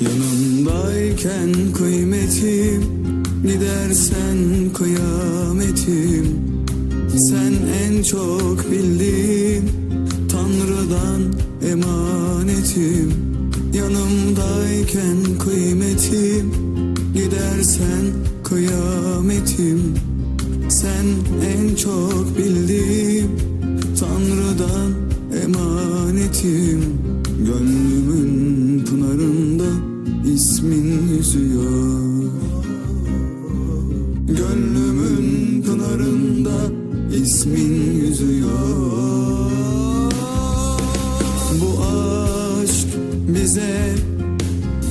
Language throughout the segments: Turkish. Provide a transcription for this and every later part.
Yanımdayken kıymetim Gidersen kıyametim. Sen en çok bildiğim Tanrı'dan emanetim. Yanımdayken kıymetim Gidersen kıyametim. Sen en çok bildiğim Tanrı'dan emanetim. Pınarında ismin yüzüyor. Gönlümün pınarında ismin yüzüyor. Bu aşk bize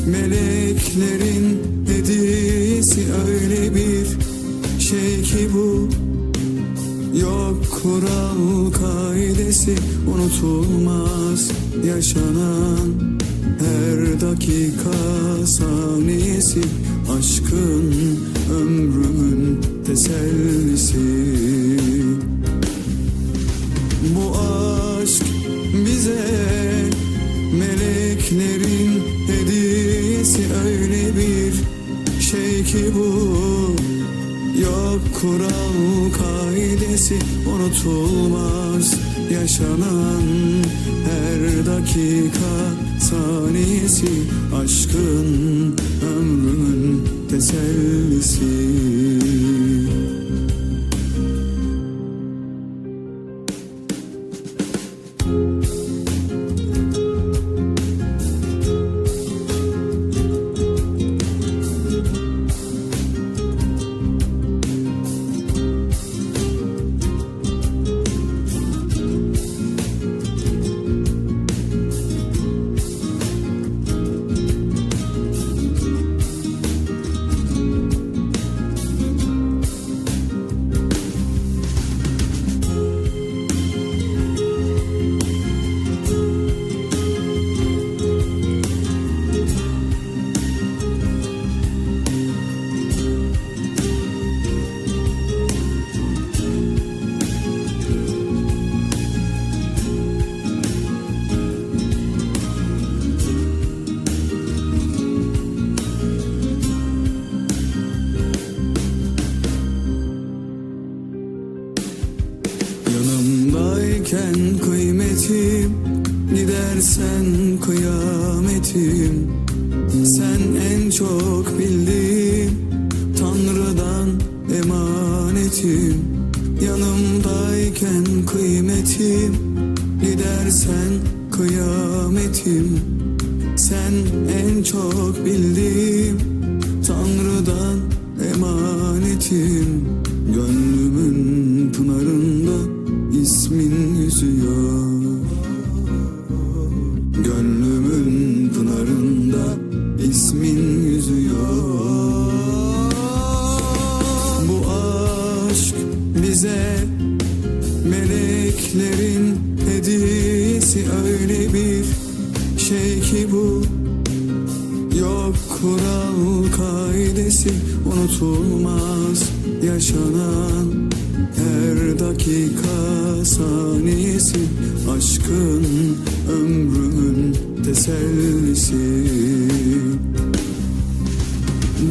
meleklerin hediyesi. Öyle bir şey ki bu. Yok kural kaidesi. Unutulmaz yaşanan her dakika saniyesi aşkın ömrümün tesellisi. Bu aşk bize meleklerin hediyesi. Öyle bir şey ki bu Yok kural kaidesi unutulmaz yaşanan her dakika saniyesi aşkın ömrümün tesellisi. Gidersen kıyametim. Sen en çok bildiğim Tanrı'dan emanetim. Yanımdayken kıymetim Gidersen kıyametim. Sen en çok bildiğim Tanrı'dan emanetim meleklerin hediyesi öyle bir şey ki bu. Yok kural kaidesi unutulmaz yaşanan her dakika saniyesi. Aşkın ömrümün tesellisi.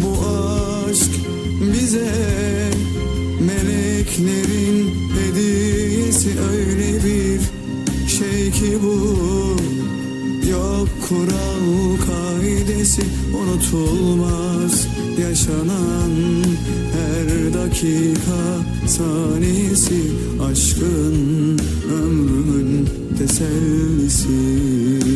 Bu aşk bize meleklerin hediyesi öyle bir şey ki bu. Yok kural kaidesi unutulmaz. Yaşanan her dakika saniyesi aşkın ömrümün tesellisi